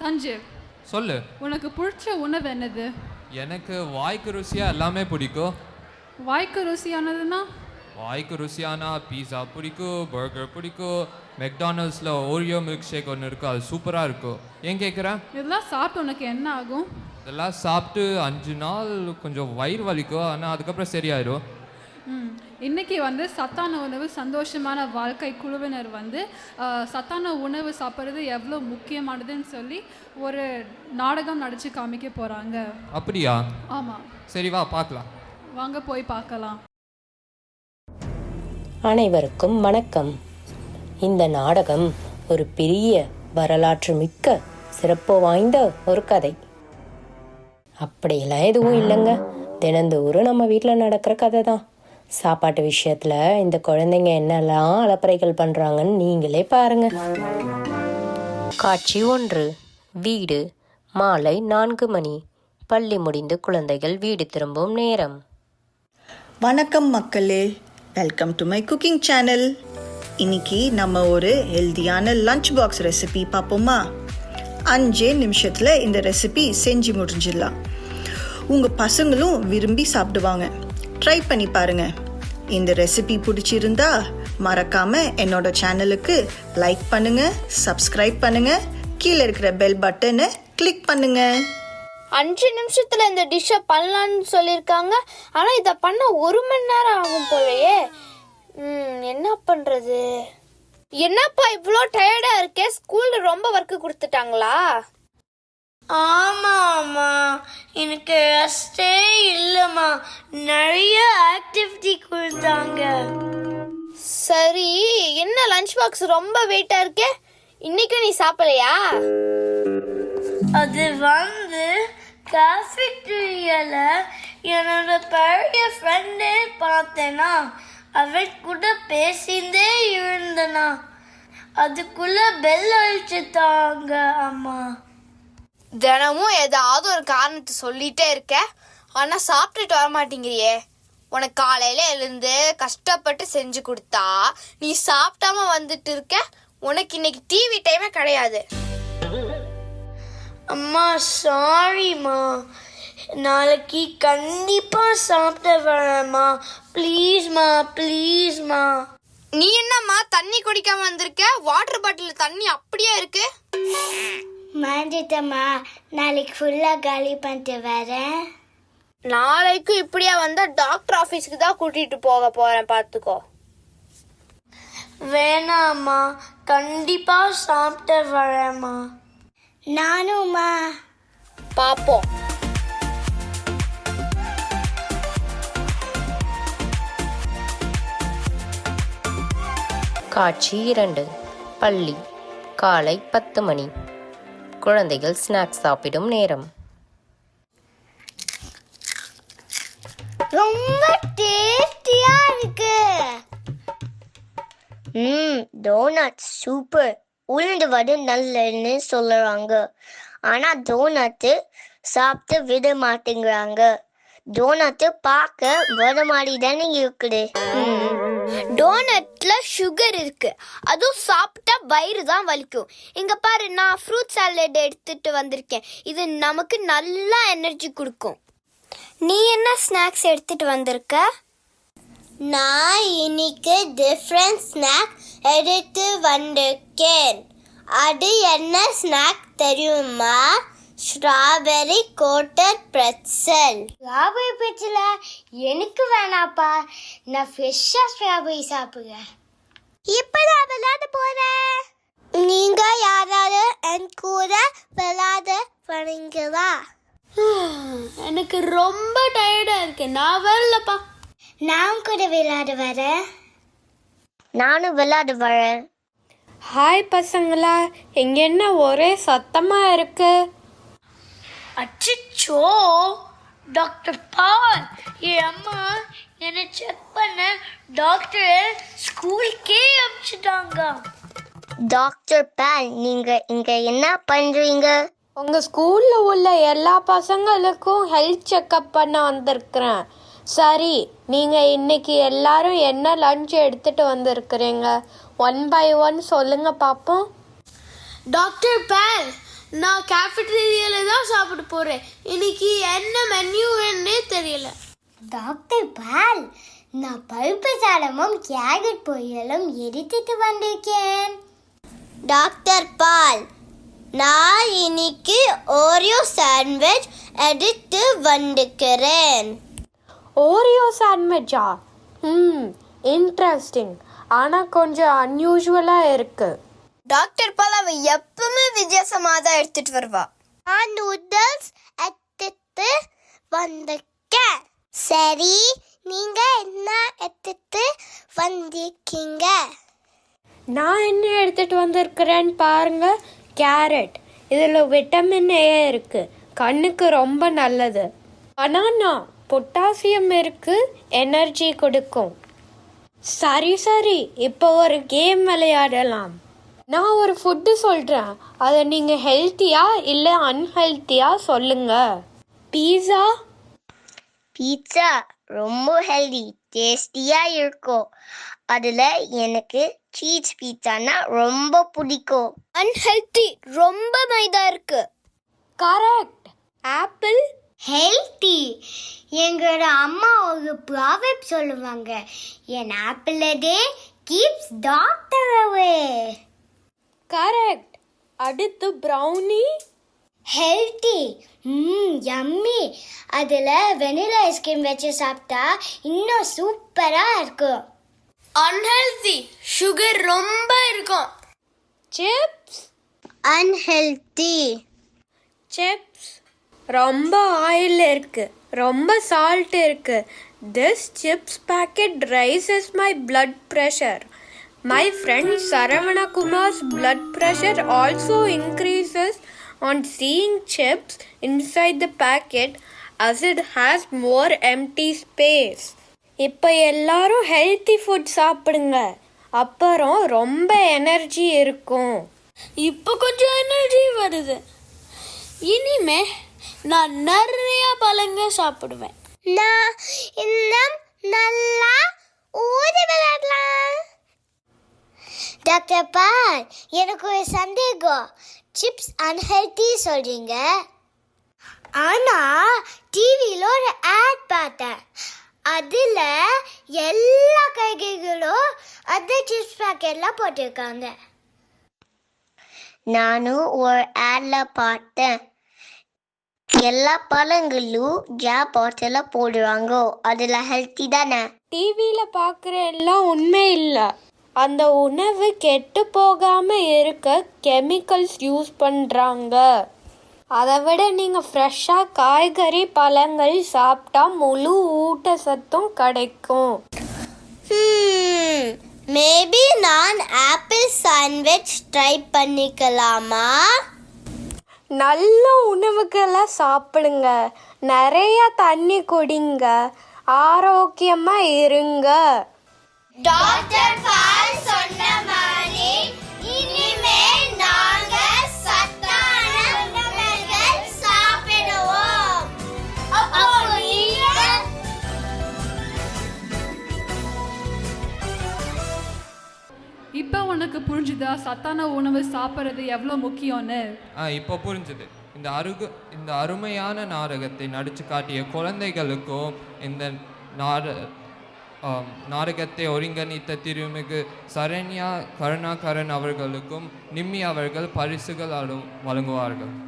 சஞ்சீவ் சொல்லு. உனக்கு பிடிச்ச உணவு என்னது? எனக்கு வாய்க்கு ருசியாக எல்லாமே பிடிக்கும். வாய்க்கு ருசியானதுன்னா? வாய்க்கு ருசியானா பீஸா பிடிக்கும் பர்கர் பிடிக்கும் மெக்டானல்ட்ஸில் ஓரியோ மில்க் ஷேக் ஒன்று இருக்கும் அது சூப்பராக இருக்கும். ஏன் கேட்குறேன் இதெல்லாம் சாப்பிட்டு உனக்கு என்ன ஆகும்? இதெல்லாம் சாப்பிட்டு அஞ்சு நாள் கொஞ்சம் வயிறு வலிக்கும் ஆனால் அதுக்கப்புறம் சரியாயிடும் இன்னைக்கு வந்து சத்தான உணவு சந்தோஷமான வாழ்க்கை குழுவினர் வந்து சத்தான உணவு சாப்பிட்றது எவ்வளோ முக்கியமானதுன்னு சொல்லி ஒரு நாடகம் நடித்து காமிக்க போகிறாங்க அப்படியா? ஆமாம் சரி வா பார்க்கலாம். வாங்க போய் பார்க்கலாம். அனைவருக்கும் வணக்கம். இந்த நாடகம் ஒரு பெரிய வரலாற்று மிக்க சிறப்பு வாய்ந்த ஒரு கதை. அப்படியெல்லாம் எதுவும் இல்லைங்க. தினந்தோறும் நம்ம வீட்டில் நடக்கிற கதை தான் சாப்பாட்டு விஷயத்தில் இந்த குழந்தைங்க என்னெல்லாம் அலப்பறைகள் பண்ணுறாங்கன்னு நீங்களே பாருங்க. காட்சி ஒன்று. வீடு. மாலை நான்கு மணி. பள்ளி முடிந்து குழந்தைகள் வீடு திரும்பும் நேரம். வணக்கம் மக்களே. Welcome to my cooking channel இன்னைக்கு நம்ம ஒரு ஹெல்தியான லஞ்ச் பாக்ஸ் ரெசிபி பார்ப்போமா? அஞ்சே நிமிஷத்தில் இந்த ரெசிபி செஞ்சு முடிஞ்சிடலாம். உங்கள் பசங்களும் விரும்பி சாப்பிடுவாங்க. ட்ரை பண்ணி பாருங்க. இந்த ரெசிபி பிடிச்சிருந்தா மறக்காம என்னோட சேனலுக்கு லைக் பண்ணுங்க சப்ஸ்கிரைப் பண்ணுங்க கீழே இருக்கிற பெல் பட்டனை கிளிக் பண்ணுங்க. அஞ்சு நிமிஷத்துல இந்த டிஷ்ஷை பண்ணலான்னு சொல்லியிருக்காங்க ஆனா இதை பண்ண ஒரு மணி நேரம் ஆகும் போலயே. என்ன பண்றது? என்னப்பா இவ்வளோ டயர்டா இருக்கே? ஸ்கூல்ல ரொம்ப ஒர்க் கொடுத்துட்டாங்களா? ஆமாம்மா எனக்கு ரெஸ்டே இல்லைம்மா. நிறைய ஆக்டிவிட்டி கொடுத்தாங்க. சரி என்ன லஞ்ச் பாக்ஸ் ரொம்ப வெயிட்டா இருக்கே? இன்னைக்கு நீ சாப்பிடலையா? அது வந்து கேஃபிட்டீரியால என்னோட பழைய ஃப்ரெண்டே பார்த்தேனா. அவன் கூட பேசிந்தே இருந்தனா. அதுக்குள்ள பெல் அழிச்சுட்டாங்க அம்மா. தினமும் ஏதாவது ஒரு காரணத்தை சொல்லிட்டே இருக்க. ஆனா சாப்பிட்டுட்டு வர மாட்டேங்கிறியே உனக்கு காலையில எழுந்து கஷ்டப்பட்டு செஞ்சு கொடுத்தா நீ சாப்பிட்டாம வந்துட்டு இருக்க. உனக்கு இன்னைக்கு டிவி டைமே கிடையாது. அம்மா சாரிம்மா நாளைக்கு கண்டிப்பா சாப்பிட்டு வரேம்மா ப்ளீஸ்மா ப்ளீஸ்மா நீ என்னம்மா தண்ணி குடிக்காம வந்திருக்க? வாட்டர் பாட்டில் தண்ணி அப்படியே இருக்கு. மறந்துட்டம்மா நாளைக்கு ஃபுல்லாக காலி பண்ணிட்டு வரேன். நாளைக்கு இப்படியா வந்தா டாக்டர் ஆபீஸ்க்கு தான் கூட்டிட்டு போக போறேன் பாத்துக்கோ. வேணாம்மா. கண்டிப்பா சாப்பிட்டு வரேம்மா. நானும்மா. பாப்போம். காட்சி இரண்டு. பள்ளி. காலை பத்து மணி. குழந்தைகள் ஸ்நாக்ஸ் சாப்பிடும் நேரம். ரொம்ப டேஸ்டியா இருக்கு. ம் டோனட் சூப்பர். உளுந்து வடை நல்லன்னு சொல்லுறாங்க. ஆனா டோனட்டு சாப்பிட்டு விட மாட்டேங்கிறாங்க. டோனட்டு பார்க்க வர மாதிரி தானே இருக்குது டோனட்ல சுகர் இருக்கு. அதுவும் சாப்பிட்டா வயிறு தான் வலிக்கும். இங்க பாரு நான் ஃப்ரூட் சாலட் எடுத்துட்டு வந்திருக்கேன். இது நமக்கு நல்லா எனர்ஜி கொடுக்கும். நீ என்ன ஸ்நாக்ஸ் எடுத்துட்டு வந்திருக்க? நான் இன்னைக்கு டிஃப்ரெண்ட் ஸ்நாக் எடுத்து வந்திருக்கேன். அது என்ன ஸ்நாக் தெரியுமா? Strawberry coated pretzel strawberry pretzel எனக்கு வேணாப்பா. நான் ஃப்ரெஷ்ஷாக ஸ்ட்ராபெரி சாப்பிடுறேன். இப்பதான் விளையாட போறேன். நீங்க யாராவது என் கூட விளையாட வரீங்களா எனக்கு ரொம்ப டயர்டா இருக்கு. நான் வரலப்பா. நான் கூட விளையாட வரேன். நானும் விளையாட வரேன். ஹாய் பசங்களா இங்க என்ன ஒரே சத்தமா இருக்கு? அச்சோ டாக்டர் பால். என் அம்மா என்னை செக் பண்ண டாக்டர் ஸ்கூலுக்கே அனுப்பிச்சிட்டாங்க டாக்டர் பால் நீங்க இங்க என்ன பண்றீங்க? உங்க ஸ்கூல்ல உள்ள எல்லா பசங்களுக்கும் ஹெல்த் செக்கப் பண்ண வந்திருக்கிறேன். சரி நீங்க இன்னைக்கு எல்லாரும் என்ன லஞ்ச் எடுத்துட்டு வந்திருக்கிறீங்க? ஒன் பை ஒன் சொல்லுங்க பாப்போம். டாக்டர் பால் நான் கேஃபிட்டேரியால தான் சாப்பிட போறேன். இன்னைக்கு என்ன மெனுன்னே தெரியல. டாக்டர் பால் நான் பருப்பு சாதமும் கேரட் பொரியலும் எடுத்துட்டு வந்திருக்கேன். டாக்டர் பால் நான் இன்னைக்கு ஓரியோ சாண்ட்விச் எடுத்து வந்துக்கிறேன் ஓரியோ சாண்ட்விச்சா ம் இன்ட்ரெஸ்டிங் ஆனால் கொஞ்சம் அன்யூஷுவலாக இருக்கு. டாக்டர் பால் அவ எப்பவுமே வித்தியாசமாக தான் எடுத்துட்டு வருவா. நான் நூடுல்ஸ் எடுத்துட்டு வந்திருக்கேன். சரி நீங்க என்ன எடுத்துட்டு வந்திருக்கீங்க? நான் என்ன எடுத்துட்டு வந்திருக்கிறேன்னு பாருங்க கேரட். இதில் விட்டமின் ஏ இருக்கு. கண்ணுக்கு ரொம்ப நல்லது. பனானா பொட்டாசியம் இருக்கு எனர்ஜி கொடுக்கும். சரி சரி இப்போ ஒரு கேம் விளையாடலாம். நான் ஒரு ஃபுட்டு சொல்கிறேன் அதை நீங்கள் ஹெல்த்தியா இல்லை அன்ஹெல்த்தியா சொல்லுங்க. பீஸா பீட்சா ரொம்ப ஹெல்தி டேஸ்டியா இருக்கும். அதுல எனக்கு சீஸ் பீட்சானா ரொம்ப பிடிக்கும். அன்ஹெல்த்தி ரொம்ப மைதா இருக்கு. கரெக்ட் ஆப்பிள் ஹெல்த்தி எங்களோட அம்மா ஒரு ப்ராவெப் சொல்லுவாங்க. An apple day keeps doctor away correct அடுத்து ப்ரௌனி ஹெல்த்தி ம் யம்மி அதில் வெனிலா ஐஸ்கிரீம் வச்சு சாப்பிட்டா இன்னும் சூப்பராக இருக்கும். அன்ஹெல்தி சுகர் ரொம்ப இருக்கும். சிப்ஸ் அன்ஹெல்த்தி சிப்ஸ் ரொம்ப ஆயில் இருக்கு. ரொம்ப சால்ட் இருக்கு. This chips packet raises my blood pressure. My friend Saravana Kumar's blood pressure also increases on seeing chips inside the packet as it has more empty space. இப்போ எல்லாரும் healthy food சாப்பிடுங்க. அப்புறம் ரொம்ப energy இருக்கும். இப்போ கொஞ்சம் energy வருது. இனிமே நான் நிறைய பழங்க சாப்பிடுவேன். நான் இன்னும் நல்லா ஊதி விளையாடலாம் டாக்டர் பால் எனக்கு ஒரு சந்தேகம். சிப்ஸ் அன்ஹெல்த்தி சொல்றீங்க? ஆனா டிவியில ஒரு ஆட் பார்த்தேன். அதுல எல்லா காய்கறிகளும் அந்த சிப்ஸ் பேக்கெட்ல போட்டிருக்காங்க. நானும் ஒரு ஆட்ல பார்த்தேன். எல்லா பழங்களும் ஜா பாட்டில போடுவாங்க அதுல ஹெல்த்தி தானே? டிவியில் பார்க்குற எல்லாம் உண்மை இல்லை. அந்த உணவு கெட்டு போகாம இருக்க கெமிக்கல்ஸ் யூஸ் பண்ணுறாங்க அதை விட நீங்கள் ஃப்ரெஷ்ஷாக காய்கறி பழங்கள் சாப்பிட்டா முழு ஊட்டச்சத்தும் கிடைக்கும். மேபி நான் ஆப்பிள் சாண்ட்விச் ட்ரை பண்ணிக்கலாமா? நல்ல உணவுகளை சாப்பிடுங்க. நிறைய தண்ணி குடிங்க. ஆரோக்கியமாக இருங்க. டாக்டர் பால் சொன்ன மாதிரி இனிமே நாங்க சத்தான உணவுகள் சாப்பிடுவோம். அப்போ நீங்க? இப்போ உனக்கு புரிஞ்சுதா? சத்தான உணவு சாப்பிட்றது எவ்வளோ முக்கியம்னு? ஆ இப்போ புரிஞ்சுது. இந்த அருகு இந்த அருமையான நாடகத்தை நடித்து காட்டிய குழந்தைகளுக்கும் இந்த நாட நாடகத்தை ஒருங்கிணைத்த திருமிகு சரண்யா கருணாகரன் அவர்களுக்கும் நிம்மி அவர்கள் பரிசுகள் அடு- வழங்குவார்கள்.